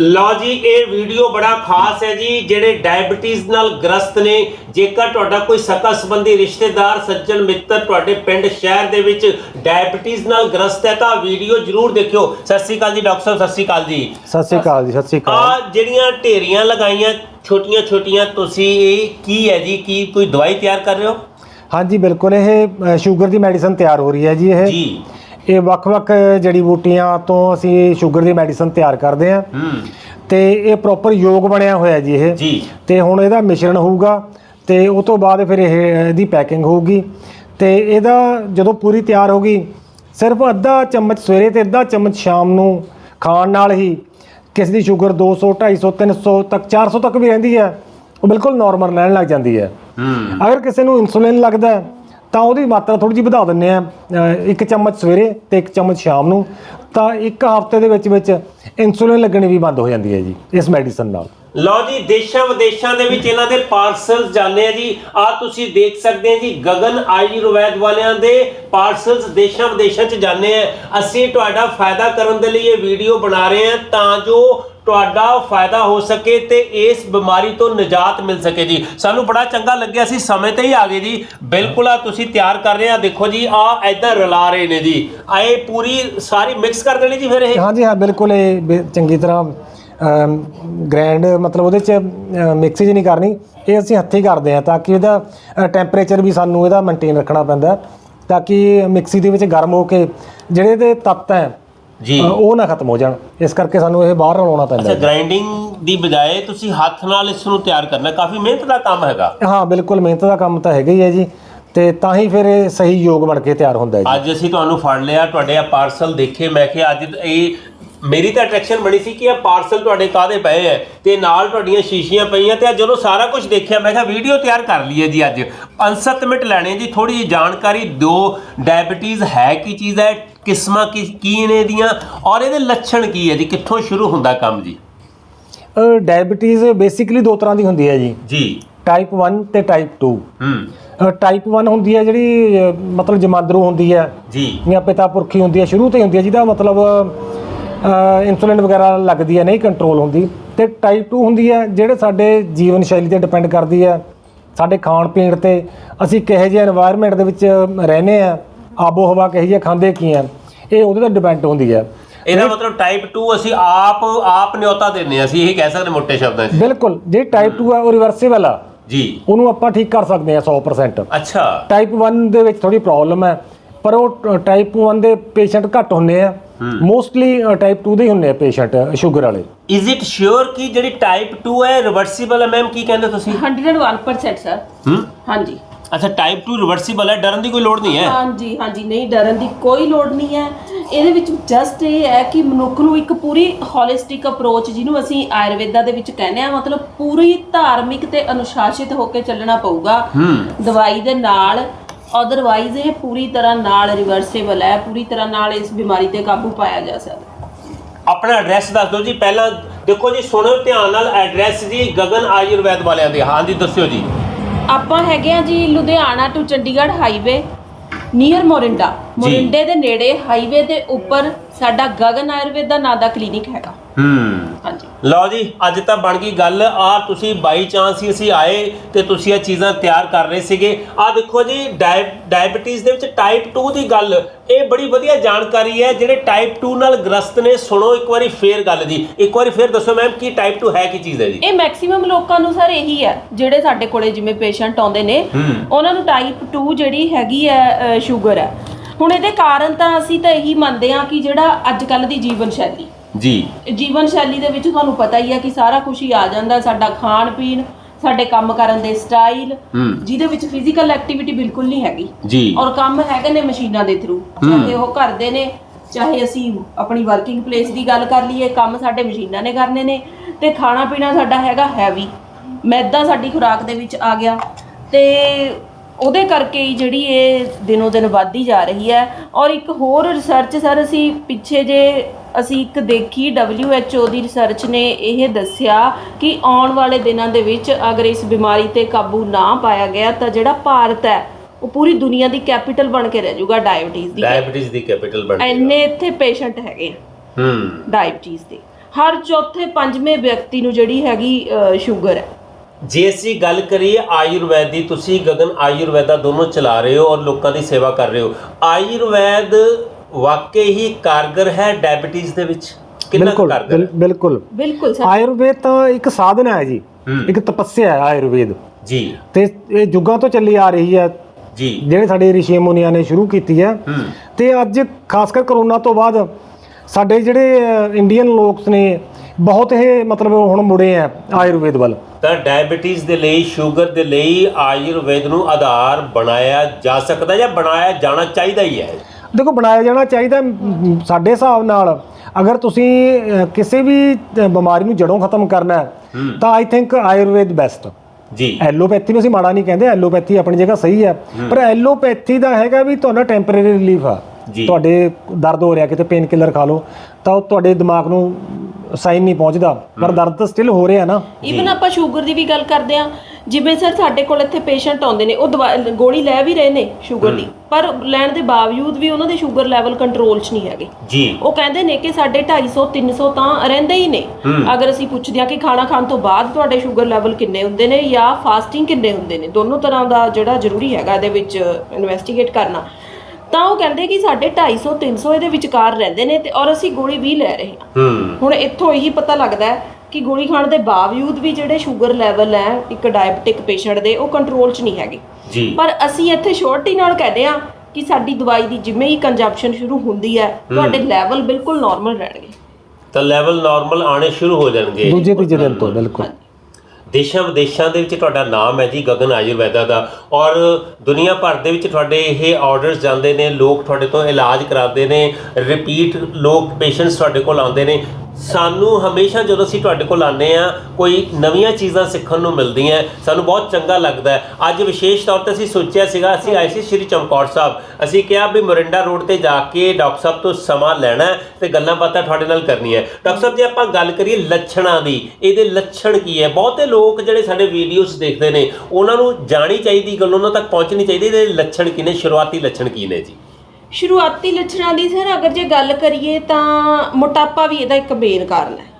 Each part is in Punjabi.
ਲਓ ਜੀ ਇਹ ਵੀਡੀਓ ਬੜਾ ਖਾਸ ਹੈ ਜੀ ਜਿਹੜੇ ਡਾਇਬੀਟੀਜ਼ ਨਾਲ ਗ੍ਰਸਤ ਨੇ। ਜੇਕਰ ਤੁਹਾਡਾ ਕੋਈ ਸਕਾ ਸੰਬੰਧੀ ਰਿਸ਼ਤੇਦਾਰ ਸੱਜਣ ਮਿੱਤਰ ਤੁਹਾਡੇ ਪਿੰਡ ਸ਼ਹਿਰ ਦੇ ਵਿੱਚ ਡਾਇਬੀਟੀਜ਼ ਨਾਲ ਗ੍ਰਸਤ ਹੈ ਤਾਂ ਵੀਡੀਓ ਜਰੂਰ ਦੇਖਿਓ। ਸਤਿ ਸ਼੍ਰੀ ਅਕਾਲ ਜੀ ਡਾਕਟਰ ਸਾਹਿਬ ਸਤਿ ਸ਼੍ਰੀ ਅਕਾਲ ਜੀ। ਸਤਿ ਸ੍ਰੀ ਅਕਾਲ ਜੀ ਸਤਿ ਸ੍ਰੀ ਅਕਾਲ। ਆ ਜਿਹੜੀਆਂ ਢੇਰੀਆਂ ਲਗਾਈਆਂ ਛੋਟੀਆਂ ਛੋਟੀਆਂ ਤੁਸੀਂ ਇਹ ਕੀ ਹੈ ਜੀ ਕੀ ਕੋਈ ਦਵਾਈ ਤਿਆਰ ਕਰ ਰਹੇ ਹੋ? ਹਾਂਜੀ ਬਿਲਕੁਲ ਇਹ ਸ਼ੂਗਰ ਦੀ ਮੈਡੀਸਨ ਤਿਆਰ ਹੋ ਰਹੀ ਹੈ ਜੀ ਇਹ। ਜੀ। ਇਹ ਵੱਖ-ਵੱਖ ਜੜੀ ਬੂਟੀਆਂ ਤੋਂ ਅਸੀਂ ਸ਼ੂਗਰ ਦੀ ਮੈਡੀਸਨ ਤਿਆਰ ਕਰਦੇ ਹਾਂ। ਹੂੰ। ਤੇ ਇਹ ਪ੍ਰੋਪਰ ਯੋਗ ਬਣਿਆ ਹੋਇਆ ਜੀ ਇਹ। ਜੀ। ਤੇ ਹੁਣ ਇਹਦਾ ਮਿਸ਼ਰਣ ਹੋਊਗਾ ਤੇ ਉਸ ਤੋਂ ਬਾਅਦ ਫਿਰ ਇਹ ਇਹਦੀ ਪੈਕਿੰਗ ਹੋਊਗੀ। ਤੇ ਇਹਦਾ ਜਦੋਂ ਪੂਰੀ ਤਿਆਰ ਹੋ ਗਈ ਸਿਰਫ ਅੱਧਾ ਚਮਚ ਸਵੇਰੇ ਤੇ ਅੱਧਾ ਚਮਚ ਸ਼ਾਮ ਨੂੰ ਖਾਣ ਨਾਲ ਹੀ ਕਿਸੇ ਦੀ ਸ਼ੂਗਰ 200 250 300 ਤੱਕ 400 ਤੱਕ ਵੀ ਰਹਿੰਦੀ ਹੈ ਉਹ ਬਿਲਕੁਲ ਨਾਰਮਲ ਰਹਿਣ ਲੱਗ ਜਾਂਦੀ ਹੈ। ਹੂੰ। ਅਗਰ ਕਿਸੇ ਨੂੰ ਇਨਸੂਲਿਨ ਲੱਗਦਾ ਹੈ, ਤਾਂ ਉਹਦੀ ਮਾਤਰਾ ਥੋੜੀ ਜਿਹੀ ਵਧਾ ਦਿੰਨੇ ਆ ਇੱਕ ਚਮਚ ਸਵੇਰੇ ਤੇ ਇੱਕ ਚਮਚ ਸ਼ਾਮ ਨੂੰ। ਤਾਂ ਇੱਕ ਹਫ਼ਤੇ ਦੇ ਵਿੱਚ ਵਿੱਚ ਇਨਸੂਲਿਨ ਲੱਗਣੀ ਵੀ ਬੰਦ ਹੋ ਜਾਂਦੀ ਹੈ ਜੀ, ਇਸ ਮੈਡੀਸਨ ਨਾਲ। ਲਓ ਜੀ, ਦੇਸ਼ਾਂ ਵਿਦੇਸ਼ਾਂ ਦੇ ਵਿੱਚ ਇਹਨਾਂ ਦੇ ਪਾਰਸਲਸ ਜਾਂਦੇ ਆ ਜੀ। ਆ ਤੁਸੀਂ ਦੇਖ ਸਕਦੇ ਆ ਜੀ, ਗਗਨ ਆਯੁਰਵੈਦ ਵਾਲਿਆਂ ਦੇ ਪਾਰਸਲਸ ਦੇਸ਼ਾਂ ਵਿਦੇਸ਼ਾਂ 'ਚ ਜਾਂਦੇ ਆ। ਅਸੀਂ ਤੁਹਾਡਾ ਫਾਇਦਾ ਕਰਨ ਦੇ ਲਈ ਇਹ ਵੀਡੀਓ ਬਣਾ ਰਹੇ ਆ ਤਾਂ ਜੋ ਤੁਹਾਡਾ ਫਾਇਦਾ ਹੋ ਸਕੇ ਤੇ ਇਸ ਬਿਮਾਰੀ ਤੋਂ ਨਿਜਾਤ ਮਿਲ ਸਕੇ ਜੀ। ਸਾਨੂੰ ਬੜਾ ਚੰਗਾ ਲੱਗਿਆ ਸੀ, ਸਮੇਂ ਤੇ ਹੀ ਆ ਗਏ ਜੀ। ਬਿਲਕੁਲ ਆ ਤੁਸੀਂ ਤਿਆਰ ਕਰ ਰਹੇ ਆ। ਦੇਖੋ ਜੀ, ਆ ਐਦਾਂ ਰਲਾ ਰਹੇ ਨੇ ਜੀ। ਆ ਇਹ ਪੂਰੀ ਸਾਰੀ ਮਿਕਸ ਕਰ ਦੇਣੀ ਜੀ ਫਿਰ ਇਹ? ਹਾਂਜੀ, ਹਾਂ, ਬਿਲਕੁਲ ਇਹ ਬੇ- ਚੰਗੀ ਤਰ੍ਹਾਂ ਗ੍ਰੈਂਡ, ਮਤਲਬ ਉਹਦੇ ਚ ਮਿਕਸਿੰਗ ਨਹੀਂ ਕਰਨੀ। ਇਹ ਅਸੀਂ ਹੱਥੀਂ ਕਰਦੇ ਹਾਂ ਤਾਂ ਕਿ ਇਹਦਾ ਟੈਂਪਰੇਚਰ ਵੀ ਸਾਨੂੰ ਇਹਦਾ ਮੇਨਟੇਨ ਰੱਖਣਾ ਪੈਂਦਾ ਤਾਂ ਕਿ ਮਿਕਸੀ ਦੇ ਵਿੱਚ ਗਰਮ ਹੋ ਕੇ, ਜਿਹੜੇ ਇਹਦੇ ਤੱਤ ਹੈ ਜੀ। ਅ, ਉਹ ਨਾ ਖਤਮ ਹੋ ਜਾਣ। ਇਸ ਕਰਕੇ ਸਾਨੂੰ ਇਹ ਬਾਹਰ ਰਲਾਉਣਾ ਪੈਂਦਾ ਅੱਛਾ ਹੈ ਗ੍ਰਾਈਂਡਿੰਗ ਦੀ ਬਜਾਏ ਤੁਸੀਂ ਹੱਥ ਨਾਲ ਇਸ ਨੂੰ ਤਿਆਰ ਕਰਨਾ ਕਾਫੀ ਮਿਹਨਤ ਦਾ ਕੰਮ ਹੈਗਾ। ਹਾਂ ਬਿਲਕੁਲ ਮਿਹਨਤ ਦਾ ਕੰਮ ਤਾਂ ਹੈਗਾ ਹੀ ਹੈ ਜੀ। ਤੇ ਤਾਂ ਹੀ ਫਿਰ ਇਹ ਸਹੀ ਯੋਗ ਬਣ ਕੇ ਤਿਆਰ ਹੁੰਦਾ ਹੈ ਜੀ। ਅੱਜ ਅਸੀਂ ਤੁਹਾਨੂੰ ਫੜ ਲਿਆ ਤੁਹਾਡੇ ਆ ਪਾਰਸਲ ਦੇਖੇ ਮੈਂ ਕਿਹਾ ਅੱਜ ਇਹ ਮੇਰੀ ਤਾਂ ਅਟਰੈਕਸ਼ਨ ਬਣੀ ਸੀ ਕਿ ਇਹ ਪਾਰਸਲ ਤੁਹਾਡੇ ਕਾਦੇ ਪਏ ਐ ਤੇ ਨਾਲ ਤੁਹਾਡੀਆਂ ਸ਼ੀਸ਼ੀਆਂ ਪਈਆਂ ਤੇ ਅੱਜ ਜਦੋਂ ਸਾਰਾ ਕੁਝ ਦੇਖਿਆ ਮੈਂ ਕਿਹਾ ਵੀਡੀਓ ਤਿਆਰ ਕਰ ਲਈਏ ਜੀ ਅੱਜ। 5-7 ਮਿੰਟ ਲੈਣੇ ਜੀ ਥੋੜੀ ਜਿਹੀ ਜਾਣਕਾਰੀ ਦਿਓ ਡਾਇਬੀਟੀਜ਼ ਹੈ ਕੀ ਚੀਜ਼ ਹੈ ਕਿਸਮਾਂ ਕੀ ਕੀ ਨੇ ਦੀਆਂ ਔਰ ਇਹਦੇ ਲੱਛਣ ਕੀ ਹੈ ਜੀ? ਕਿੱਥੋਂ ਸ਼ੁਰੂ ਹੁੰਦਾ ਕੰਮ ਜੀ? ਡਾਇਬੀਟੀਜ਼ ਬੇਸਿਕਲੀ ਦੋ ਤਰ੍ਹਾਂ ਦੀ ਹੁੰਦੀ ਹੈ ਜੀ। ਜੀ। ਟਾਈਪ 1 ਤੇ ਟਾਈਪ 2 ਹੂੰ। ਟਾਈਪ 1 ਹੁੰਦੀ ਹੈ ਜਿਹੜੀ ਮਤਲਬ ਜਮਾਂਦਰੂ ਹੁੰਦੀ ਹੈ। ਜੀ। ਜਾਂ ਪਿਤਾ ਪੁਰਖੀ ਹੁੰਦੀ ਹੈ ਸ਼ੁਰੂ ਤੋਂ ਹੀ ਹੁੰਦੀ ਹੈ ਜਿਹਦਾ ਮਤਲਬ ਇਨਸੂਲਿਨ ਵਗੈਰਾ ਲੱਗਦੀ ਹੈ ਨਹੀਂ ਕੰਟਰੋਲ ਹੁੰਦੀ। ਤੇ ਟਾਈਪ 2 ਹੁੰਦੀ ਹੈ ਜਿਹੜੇ ਸਾਡੇ ਜੀਵਨ ਸ਼ੈਲੀ ਤੇ ਡਿਪੈਂਡ ਕਰਦੀ ਹੈ। ਸਾਡੇ ਖਾਣ ਪੀਣ ਤੇ ਅਸੀਂ ਕਿਹੋ ਜਿਹੇ এনवायरमेंट ਦੇ ਵਿੱਚ ਰਹਿੰਦੇ ਆ ਆਬੋ ਹਵਾ ਕਿਹੋ ਜਿਹੇ ਖਾਂਦੇ ਕੀ ਆ? ਇਹ ਉਹਦੇ ਤੇ ਡਿਪੈਂਡ ਹੁੰਦੀ ਹੈ ਇਹਦਾ ਮਤਲਬ ਟਾਈਪ 2 ਅਸੀਂ ਆਪ ਆਪ ਨਿਯੋਤਾ ਦਿੰਨੇ ਹਾਂ ਅਸੀਂ ਇਹ ਕਹਿ ਸਕਦੇ ਮੋٹے ਸ਼ਬਦਾਂ 'ਚ। ਬਿਲਕੁਲ ਜਿਹੜੀ ਟਾਈਪ 2 ਹੈ ਉਹ ਰਿਵਰਸੀਬਲ ਆ। ਜੀ। ਉਹਨੂੰ ਆਪਾਂ ਠੀਕ ਕਰ ਸਕਦੇ ਹਾਂ 100% ਅੱਛਾ। ਟਾਈਪ 1 ਦੇ ਵਿੱਚ ਥੋੜੀ ਪ੍ਰੋਬਲਮ ਹੈ ਪਰ ਉਹ ਟਾਈਪ 1 ਦੇ ਪੇਸ਼ੈਂਟ ਘੱਟ ਹੁੰਦੇ ਆ। ਮੋਸਟਲੀ ਟਾਈਪ 2 ਦੇ ਹੀ ਹੁੰਦੇ ਆ ਪੇਸ਼ੈਂਟ ਸ਼ੂਗਰ ਵਾਲੇ। ਇਜ਼ ਇਟ ਸ਼ੋਰ ਕਿ ਜਿਹੜੀ ਟਾਈਪ 2 ਹੈ ਰਿਵਰਸੀਬਲ ਹੈ? ਮੈਮ ਕੀ ਕਹਿੰਦੇ ਤੁਸੀਂ? 101% ਸਰ ਹੂੰ? ਹਾਂਜੀ। ਅੱਛਾ ਟਾਈਪ 2 ਰਿਵਰਸੀਬਲ ਹੈ ਡਰਨ ਦੀ ਕੋਈ ਲੋੜ ਨਹੀਂ ਹੈ? ਹਾਂਜੀ ਹਾਂਜੀ ਨਹੀਂ ਡਰਨ ਦੀ ਕੋਈ ਲੋੜ ਨਹੀਂ ਹੈ। ਇਹਦੇ ਵਿੱਚ ਜਸਟ ਇਹ ਹੈ ਕਿ ਮਨੁੱਖ ਨੂੰ ਇੱਕ ਪੂਰੀ ਹੋਲਿਸਟਿਕ ਅਪਰੋਚ ਜਿਹਨੂੰ ਅਸੀਂ ਆਯੁਰਵੇਦਾ ਦੇ ਵਿੱਚ ਕਹਿੰਦੇ ਆ ਮਤਲਬ ਪੂਰੀ ਧਾਰਮਿਕ ਤੇ ਅਨੁਸ਼ਾਸਿਤ ਹੋ ਕੇ ਚੱਲਣਾ ਪਊਗਾ। ਦਵਾਈ ਦੇ ਨਾਲ ਅਦਰਵਾਈਜ਼ ਇਹ ਪੂਰੀ ਤਰ੍ਹਾਂ ਨਾਲ ਰਿਵਰਸੇਬਲ ਹੈ ਪੂਰੀ ਤਰ੍ਹਾਂ ਨਾਲ ਇਸ ਬਿਮਾਰੀ ਤੇ ਕਾਬੂ ਪਾਇਆ ਜਾ ਸਕਦਾ। ਆਪਣਾ ਐਡਰੈਸ ਦੱਸ ਦਿਓ ਜੀ ਪਹਿਲਾਂ ਦੇਖੋ ਜੀ ਸੁਣੋ ਧਿਆਨ ਨਾਲ ਐਡਰੈਸ ਜੀ ਗਗਨ ਆਯੁਰਵੈਦ ਵਾਲਿਆਂ ਦੇ। ਹਾਂ ਜੀ ਦੱਸਿਓ ਜੀ। ਆਪਾਂ ਹੈਗੇ ਆ ਜੀ Ludhiana to Chandigarh highway near Morinda. ਮੋਰਿੰਡੇ ਦੇ ਨੇੜੇ ਹਾਈਵੇ ਦੇ ਉੱਪਰ ਸਾਡਾ ਗਗਨ ਆਯੁਰਵੇਦ ਦਾ ਨਾਂ ਦਾ ਕਲੀਨਿਕ ਹੈਗਾ। ਹੂੰ। ਹਾਂਜੀ। ਲਓ ਜੀ ਅੱਜ ਤਾਂ ਬਣ ਗਈ ਗੱਲ। ਆ ਤੁਸੀਂ ਬਾਈ ਚਾਂਸ ਹੀ ਅਸੀਂ ਆਏ ਤੇ ਤੁਸੀਂ ਇਹ ਚੀਜ਼ਾਂ ਤਿਆਰ ਕਰ ਰਹੇ ਸੀਗੇ। ਆ ਦੇਖੋ ਜੀ ਡਾਇਬੀਟੀਜ਼ ਦੇ ਵਿੱਚ ਟਾਈਪ 2 ਦੀ ਗੱਲ। ਇਹ ਬੜੀ ਵਧੀਆ ਜਾਣਕਾਰੀ ਹੈ ਜਿਹੜੇ ਟਾਈਪ 2 ਨਾਲ ਗ੍ਰਸਤ ਨੇ ਸੁਣੋ ਇੱਕ ਵਾਰੀ ਫੇਰ ਗੱਲ ਜੀ। ਇੱਕ ਵਾਰੀ ਫੇਰ ਦੱਸੋ ਮੈਮ ਕੀ ਟਾਈਪ 2 ਹੈ ਕੀ ਚੀਜ਼ ਹੈ ਜੀ? ਇਹ ਮੈਕਸਿਮਮ ਲੋਕਾਂ ਨੂੰ ਸਰ ਇਹੀ ਹੈ ਜਿਹੜੇ ਸਾਡੇ ਕੋਲੇ ਜਿਵੇਂ ਪੇਸ਼ੈਂਟ ਆਉਂਦੇ ਨੇ। ਉਹਨਾਂ ਨੂੰ ਟਾਈਪ 2 ਜਿਹੜੀ ਹੈਗੀ ਹੈ ਸ਼ੂਗਰ ਹੈ। ਹੁਣ ਇਹਦੇ ਕਾਰਨ ਤਾਂ ਅਸੀਂ ਤਾਂ ਇਹੀ ਮੰਨਦੇ ਹਾਂ ਕਿ ਜਿਹੜਾ ਅੱਜ ਕੱਲ ਦੀ ਜੀਵਨ ਸ਼ੈਲੀ ਜੀ। ਜੀਵਨ ਸ਼ੈਲੀ ਦੇ ਵਿੱਚ ਤੁਹਾਨੂੰ ਪਤਾ ਹੀ ਹੈ ਕਿ ਸਾਰਾ ਕੁਝ ਹੀ ਆ ਜਾਂਦਾ ਸਾਡਾ ਖਾਣ ਪੀਣ ਸਾਡੇ ਕੰਮ ਕਰਨ ਦੇ ਸਟਾਈਲ ਹੂੰ। ਜਿਹਦੇ ਵਿੱਚ ਫਿਜ਼ੀਕਲ ਐਕਟੀਵਿਟੀ ਬਿਲਕੁਲ ਨਹੀਂ ਹੈਗੀ। ਜੀ। ਔਰ ਕੰਮ ਹੈਗੇ ਨੇ ਮਸ਼ੀਨਾਂ ਦੇ ਥਰੂ ਚਾਹੇ ਉਹ ਘਰ ਦੇ ਨੇ ਚਾਹੇ ਅਸੀਂ ਆਪਣੀ ਵਰਕਿੰਗ ਪਲੇਸ ਦੀ ਗੱਲ ਕਰ ਲਈਏ ਕੰਮ ਸਾਡੇ ਮਸ਼ੀਨਾਂ ਨੇ ਕਰਨੇ ਨੇ ਤੇ ਖਾਣਾ ਪੀਣਾ ਸਾਡਾ ਹੈਗਾ ਹੈਵੀ ਮੈਦਾ ਸਾਡੀ ਖੁਰਾਕ ਦੇ ਵਿੱਚ ਆ ਗਿਆ। ਤੇ ਉਹਦੇ ਕਰਕੇ ਹੀ ਜਿਹੜੀ ਇਹ ਦਿਨੋ ਦਿਨ ਵੱਧਦੀ ਜਾ ਰਹੀ ਹੈ। ਔਰ ਇੱਕ ਹੋਰ ਰਿਸਰਚ ਸਰ ਅਸੀਂ ਪਿੱਛੇ ਜੇ ਅਸੀਂ ਇੱਕ ਦੇਖੀ WHO ਦੀ ਰਿਸਰਚ ਨੇ ਇਹ ਦੱਸਿਆ ਕਿ ਆਉਣ ਵਾਲੇ ਦਿਨਾਂ ਦੇ ਵਿੱਚ ਅਗਰ ਇਸ ਬਿਮਾਰੀ ਤੇ ਕਾਬੂ ਨਾ ਪਾਇਆ ਗਿਆ ਤਾਂ ਜਿਹੜਾ ਭਾਰਤ ਹੈ ਉਹ ਪੂਰੀ ਦੁਨੀਆ ਦੀ ਕੈਪੀਟਲ ਬਣ ਕੇ ਰਹਿ ਜਾਊਗਾ ਡਾਇਬੀਟੀਜ਼ ਦੀ। ਡਾਇਬੀਟੀਜ਼ ਦੀ ਕੈਪੀਟਲ ਬਣ ਗਈ ਇੰਨੇ ਇੱਥੇ ਪੇਸ਼ੈਂਟ ਹੈਗੇ ਹੂੰ। ਡਾਇਬੀਟੀਜ਼ ਦੇ। ਹਰ ਚੌਥੇ ਪੰਜਵੇਂ ਵਿਅਕਤੀ ਨੂੰ ਜਿਹੜੀ ਹੈਗੀ ਸ਼ੂਗਰ ਹੈ। ਜੇ ਅਸੀਂ ਗੱਲ ਕਰੀਏ ਆਯੁਰਵੈਦ ਦੀ ਤੁਸੀਂ ਗਗਨ ਆਯੁਰਵੈਦਾ ਦੋਨੋਂ ਚਲਾ ਰਹੇ ਹੋ ਔਰ ਲੋਕਾਂ ਦੀ ਸੇਵਾ ਕਰ ਰਹੇ ਹੋ। ਆਯੁਰਵੈਦ ਵਾਕਈ ਹੀ ਕਾਰਗਰ ਹੈ ਡਾਇਬੀਟੀਜ਼ ਦੇ ਵਿੱਚ? ਕਿੰਨਾ ਕੁ ਬਿਲਕੁਲ ਕਾਰਗਰ ਬਿਲ- ਬਿਲਕੁਲ। ਬਿਲਕੁਲ ਸਰ। ਆਯੁਰਵੇਦ ਤਾਂ ਇੱਕ ਸਾਧਨਾ ਹੈ ਜੀ। ਹੂੰ। ਇੱਕ ਤਪੱਸਿਆ ਹੈ ਆਯੁਰਵੇਦ। ਜੀ। ਤੇ ਇਹ ਯੁੱਗਾਂ ਤੋਂ ਚੱਲੀ ਆ ਰਹੀ ਹੈ। ਜੀ। ਜਿਹੜੇ ਸਾਡੇ ਰਿਸ਼ੀ ਮੁਨੀਆਂ ਨੇ ਸ਼ੁਰੂ ਕੀਤੀ ਹੈ। ਹੂੰ। ਤੇ ਅੱਜ ਖਾਸ ਕਰ ਕਰੋਨਾ ਤੋਂ ਬਾਅਦ ਸਾਡੇ ਜਿਹੜੇ ਅ, ਇੰਡੀਅਨ ਲੋਕ ਨੇ ਬਹੁਤ ਇਹ ਮਤਲਬ ਹੁਣ ਮੁੜੇ ਆ ਆਯੁਰਵੇਦ ਵੱਲ। ਤਾਂ ਡਾਇਬੀਟੀਜ਼ ਦੇ ਲਈ ਸ਼ੂਗਰ ਦੇ ਲਈ ਆਯੁਰਵੇਦ ਨੂੰ ਆਧਾਰ ਬਣਾਇਆ ਜਾ ਸਕਦਾ ਜਾਂ ਬਣਾਇਆ ਜਾਣਾ ਚਾਹੀਦਾ ਹੀ ਹੈ? ਦੇਖੋ ਬਣਾਇਆ ਜਾਣਾ ਚਾਹੀਦਾ ਸਾਡੇ ਹਿਸਾਬ ਨਾਲ ਅਗਰ ਤੁਸੀਂ ਕਿਸੇ ਵੀ ਬਿਮਾਰੀ ਨੂੰ ਜੜੋਂ ਖਤਮ ਕਰਨਾ ਹੈ ਤਾਂ ਆਈ ਥਿੰਕ ਆਯੁਰਵੇਦ ਬੈਸਟ ਜੀ। ਐਲੋਪੈਥੀ ਨੂੰ ਅਸੀਂ ਮਾੜਾ ਨਹੀਂ ਕਹਿੰਦੇ ਐਲੋਪੈਥੀ ਆਪਣੀ ਜਗ੍ਹਾ ਸਹੀ ਹੈ। ਪਰ ਐਲੋਪੈਥੀ ਦਾ ਹੈਗਾ ਵੀ ਤੁਹਾਨੂੰ ਟੈਂਪਰੇਰੀ ਰਿਲੀਫ ਆ। ਤੁਹਾਡੇ ਦਰਦ ਹੋ ਰਿਹਾ ਕਿਤੇ ਪੇਨ ਕਿਲਰ ਖਾ ਲਓ ਤਾਂ ਉਹ ਤੁਹਾਡੇ ਦਿਮਾਗ ਨੂੰ ਸਾਈਨ ਨਹੀਂ ਪਹੁੰਚਦਾ ਪਰ ਦਰਦ ਤਾਂ ਸਟਿਲ ਹੋ ਰਿਹਾ ਨਾ। ਇਵਨ ਆਪਾਂ ਸ਼ੂਗਰ ਦੀ ਵੀ ਗੱਲ ਕਰਦੇ ਆ ਜਿਵੇਂ ਸਰ ਸਾਡੇ ਕੋਲ ਇੱਥੇ ਪੇਸ਼ੈਂਟ ਆਉਂਦੇ ਨੇ ਉਹ ਦਵਾ- ਗੋਲੀ ਲੈ ਵੀ ਰਹੇ ਨੇ ਸ਼ੂਗਰ ਦੀ ਪਰ ਲੈਣ ਦੇ ਬਾਵਜੂਦ ਵੀ ਉਹਨਾਂ ਦੇ ਸ਼ੂਗਰ ਲੈਵਲ ਕੰਟਰੋਲ 'ਚ ਨਹੀਂ ਹੈਗੇ। ਜੀ। ਉਹ ਕਹਿੰਦੇ ਨੇ ਕਿ ਸਾਡੇ 250 300 ਤਾਂ ਰਹਿੰਦੇ ਹੀ ਨੇ। ਅਗਰ ਅਸੀਂ ਪੁੱਛਦੇ ਆ ਕਿ ਖਾਣਾ ਖਾਣ ਤੋਂ ਬਾਅਦ ਤੁਹਾਡੇ ਸ਼ੂਗਰ ਲੈਵਲ ਕਿੰਨੇ ਹੁੰਦੇ ਨੇ ਜਾਂ ਫਾਸਟਿੰਗ ਕਿੰਨੇ ਹੁੰਦੇ ਨੇ ਦੋਨੋਂ ਤਰ੍ਹਾਂ ਦਾ ਜਿਹੜਾ ਜ਼ਰੂਰੀ ਹੈਗਾ ਇਹਦੇ ਵਿੱਚ ਇਨਵੈਸਟੀਗੇਟ ਕਰਨਾ। ਤਾਂ ਉਹ ਕਹਿੰਦੇ ਕਿ ਸਾਡੇ 250 300 ਇਹਦੇ ਵਿਚਕਾਰ ਰਹਿੰਦੇ ਨੇ ਤੇ ਔਰ ਅਸੀਂ ਗੋਲੀ ਵੀ ਲੈ ਰਹੇ ਹਾਂ। ਹੂੰ। ਹੁਣ ਇੱਥੋਂ ਇਹੀ ਪਤਾ ਲੱਗਦਾ ਹੈ ਕਿ ਗੋਲੀ ਖਾਣ ਦੇ ਬਾਵਜੂਦ ਵੀ ਜਿਹੜੇ ਸ਼ੂਗਰ ਲੈਵਲ ਹੈ ਇੱਕ ਡਾਇਬਟਿਕ ਪੇਸ਼ੈਂਟ ਦੇ ਉਹ ਕੰਟਰੋਲ 'ਚ ਨਹੀਂ ਹੈਗੇ। ਜੀ। ਪਰ ਅਸੀਂ ਇੱਥੇ ਸ਼ੋਰਟੀ ਨਾਲ ਕਹਦੇ ਆ ਕਿ ਸਾਡੀ ਦਵਾਈ ਦੀ ਜਿਵੇਂ ਹੀ ਕੰਜੰਪਸ਼ਨ ਸ਼ੁਰੂ ਹੁੰਦੀ ਹੈ ਤੁਹਾਡੇ ਲੈਵਲ ਬਿਲਕੁਲ ਨਾਰਮਲ ਰਹਿਣਗੇ। ਤਾਂ ਲੈਵਲ ਨਾਰਮਲ ਆਣੇ ਸ਼ੁਰੂ ਹੋ ਜਾਣਗੇ। ਦੂਜੇ ਤੀਜੇ ਦਿਨ ਤੋਂ ਬਿਲਕੁਲ। ਦੇਸ਼ਾਂ ਵਿਦੇਸ਼ਾਂ ਦੇ ਵਿੱਚ ਤੁਹਾਡਾ ਨਾਮ ਹੈ ਜੀ, ਗਗਨ ਆਯੁਰਵੈਦਾ ਦਾ। ਔਰ ਦੁਨੀਆ ਭਰ ਦੇ ਵਿੱਚ ਤੁਹਾਡੇ ਇਹ ਆਰਡਰਸ ਜਾਂਦੇ ਨੇ, ਲੋਕ ਤੁਹਾਡੇ ਤੋਂ ਇਲਾਜ ਕਰਾਉਂਦੇ ਨੇ ਰਿਪੀਟ ਲੋਕ ਪੇਸ਼ੈਂਟਸ ਤੁਹਾਡੇ ਕੋਲ ਆਉਂਦੇ ਨੇ। ਸਾਨੂੰ ਹਮੇਸ਼ਾ ਜਦੋਂ ਅਸੀਂ ਤੁਹਾਡੇ ਕੋਲ ਆਉਂਦੇ ਆ ਕੋਈ ਨਵੀਆਂ ਚੀਜ਼ਾਂ ਸਿੱਖਣ ਨੂੰ ਮਿਲਦੀਆਂ ਸਾਨੂੰ ਬਹੁਤ ਚੰਗਾ ਲੱਗਦਾ ਹੈ। ਅੱਜ ਵਿਸ਼ੇਸ਼ ਤੌਰ ਤੇ ਅਸੀਂ ਸੋਚਿਆ ਸੀਗਾ, ਅਸੀਂ ਆਏ ਸੀ ਸ਼੍ਰੀ ਚਮਕੌਰ ਸਾਹਿਬ। ਅਸੀਂ ਕਿਹਾ ਵੀ ਮੋਰਿੰਡਾ ਰੋਡ ਤੇ ਜਾ ਕੇ ਡਾਕਟਰ ਸਾਹਿਬ ਤੋਂ ਸਮਾਂ ਲੈਣਾ ਹੈ ਤੇ ਗੱਲਾਂ ਬਾਤਾਂ ਤੁਹਾਡੇ ਨਾਲ ਕਰਨੀਆਂ ਹੈ। ਡਾਕਟਰ ਸਾਹਿਬ, ਜੇ ਆਪਾਂ ਗੱਲ ਕਰੀਏ ਲੱਛਣਾਂ ਦੀ, ਇਹਦੇ ਲੱਛਣ ਕੀ ਹੈ? ਬਹੁਤੇ ਲੋਕ ਜਿਹੜੇ ਸਾਡੇ ਵੀਡੀਓਜ਼ ਦੇਖਦੇ ਨੇ, ਉਹਨਾਂ ਨੂੰ ਜਾਣੀ ਚਾਹੀਦੀ ਗੱਲ, ਉਹਨਾਂ ਤੱਕ ਪਹੁੰਚਣੀ ਚਾਹੀਦੀ ਇਹਦੇ ਲੱਛਣ ਕੀ ਨੇ, ਸ਼ੁਰੂਆਤੀ ਲੱਛਣ ਕੀ ਨੇ ਜੀ? ਸ਼ੁਰੂਆਤੀ ਲੱਛਣਾਂ ਦੀ ਸਰ ਅਗਰ ਜੇ ਗੱਲ ਕਰੀਏ ਤਾਂ ਮੋਟਾਪਾ ਵੀ ਇਹਦਾ ਇੱਕ ਮੇਨ ਕਾਰਨ ਹੈ।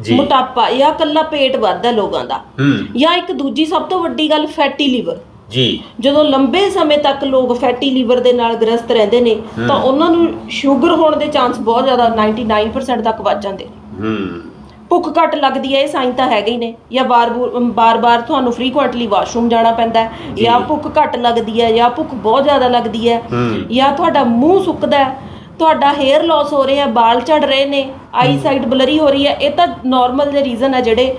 ਜੀ। ਮੋਟਾਪਾ ਜਾਂ ਕੱਲਾ ਪੇਟ ਵੱਧਦਾ ਲੋਕਾਂ ਦਾ। ਹੂੰ। ਜਾਂ ਇੱਕ ਦੂਜੀ ਸਭ ਤੋਂ ਵੱਡੀ ਗੱਲ ਫੈਟੀ ਲੀਵਰ ਜੀ। ਜਦੋਂ ਲੰਬੇ ਸਮੇਂ ਤੱਕ ਲੋਕ ਫੈਟੀ ਲੀਵਰ ਦੇ ਨਾਲ ਗ੍ਰਸਤ ਰਹਿੰਦੇ ਨੇ ਤਾਂ ਉਹਨਾਂ ਨੂੰ ਸ਼ੂਗਰ ਹੋਣ ਦੇ ਚਾਂਸ ਬਹੁਤ ਜ਼ਿਆਦਾ 99% ਤੱਕ ਵੱਧ ਜਾਂਦੇ ਨੇ। ਹੂੰ। ਭੁੱਖ ਘੱਟ ਲੱਗਦੀ ਹੈ ਇਹ ਸਾਈਨ ਤਾਂ ਹੈਗੇ ਹੀ ਨੇ। ਜਾਂ ਬਾਰ-ਬਾਰ ਤੁਹਾਨੂੰ ਫ੍ਰੀਕੁਐਂਟਲੀ ਵਾਸ਼ਰੂਮ ਜਾਣਾ ਪੈਂਦਾ ਹੈ। ਜਾਂ। ਭੁੱਖ ਘੱਟ ਲੱਗਦੀ ਹੈ ਜਾਂ ਭੁੱਖ ਬਹੁਤ ਜ਼ਿਆਦਾ ਲੱਗਦੀ ਹੈ। ਜਾਂ ਤੁਹਾਡਾ ਮੂੰਹ ਸੁੱਕਦਾ ਹੈ ਤੁਹਾਡਾ ਹੇਅਰ ਲਾਸ ਹੋ ਰਿਹਾ ਹੈ ਵਾਲ ਝੜ ਰਹੇ ਨੇ ਆਈ ਸਾਈਟ ਬਲਰੀ ਹੋ ਰਹੀ ਹੈ ਇਹ ਤਾਂ ਨਾਰਮਲ ਜਿਹੇ ਰੀਜ਼ਨ ਹੈ ਜਿਹੜੇ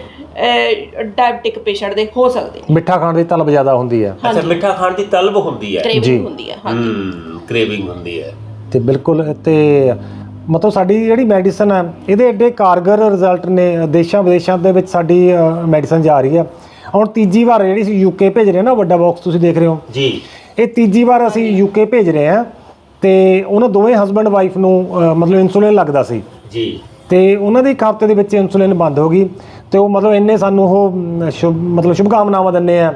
ਡਾਇਬਟਿਕ ਪੇਸ਼ੈਂਟ ਦੇ ਹੋ ਸਕਦੇ ਮਿੱਠਾ ਖਾਣ ਦੀ ਤਲਬ ਜ਼ਿਆਦਾ ਹੁੰਦੀ ਹੈ। ਅੱਛਾ ਮਿੱਠਾ ਖਾਣ ਦੀ ਤਲਬ ਹੁੰਦੀ ਹੈ। ਕ੍ਰੇਵਿੰਗ ਹੁੰਦੀ ਹੈ ਹਾਂ ਹੂੰ ਕ੍ਰੇਵਿੰਗ ਹੁੰਦੀ ਹੈ। ਤੇ ਬਿਲਕੁਲ ਤੇ ਮਤਲਬ ਸਾਡੀ ਜਿਹੜੀ ਮੈਡੀਸਨ ਹੈ ਇਹਦੇ ਐਡੇ ਕਾਰਗਰ ਰਿਜ਼ਲਟ ਨੇ ਦੇਸ਼ਾਂ ਵਿਦੇਸ਼ਾਂ ਦੇ ਵਿੱਚ ਸਾਡੀ ਮੈਡੀਸਨ ਜਾ ਰਹੀ ਹੈ ਹੁਣ ਤੀਜੀ ਵਾਰ ਜਿਹੜੀ ਸੀ ਯੂਕੇ ਭੇਜ ਰਹੇ ਨਾ ਵੱਡਾ ਬਾਕਸ ਤੁਸੀਂ ਦੇਖ ਰਹੇ ਹੋ। ਜੀ। ਇਹ ਤੀਜੀ ਵਾਰ ਅਸੀਂ ਯੂਕੇ ਭੇਜ ਰਹੇ ਹਾਂ ਤੇ ਉਹਨਾਂ ਦੋਵੇਂ ਹਸਬੰਡ ਵਾਈਫ ਨੂੰ ਮਤਲਬ ਇਨਸੂਲਿਨ ਲੱਗਦਾ ਸੀ। ਜੀ। ਤੇ ਉਹਨਾਂ ਦੀ ਇੱਕ ਹਫ਼ਤੇ ਦੇ ਵਿੱਚ ਇਨਸੂਲਿਨ ਬੰਦ ਹੋ ਗਈ ਤੇ ਉਹ ਮਤਲਬ ਇੰਨੇ ਸਾਨੂੰ ਉਹ ਸ਼ੁਭ ਮਤਲਬ ਸ਼ੁਭ ਕਾਮਨਾਵਾਂ ਦਿੰਦੇ ਆ।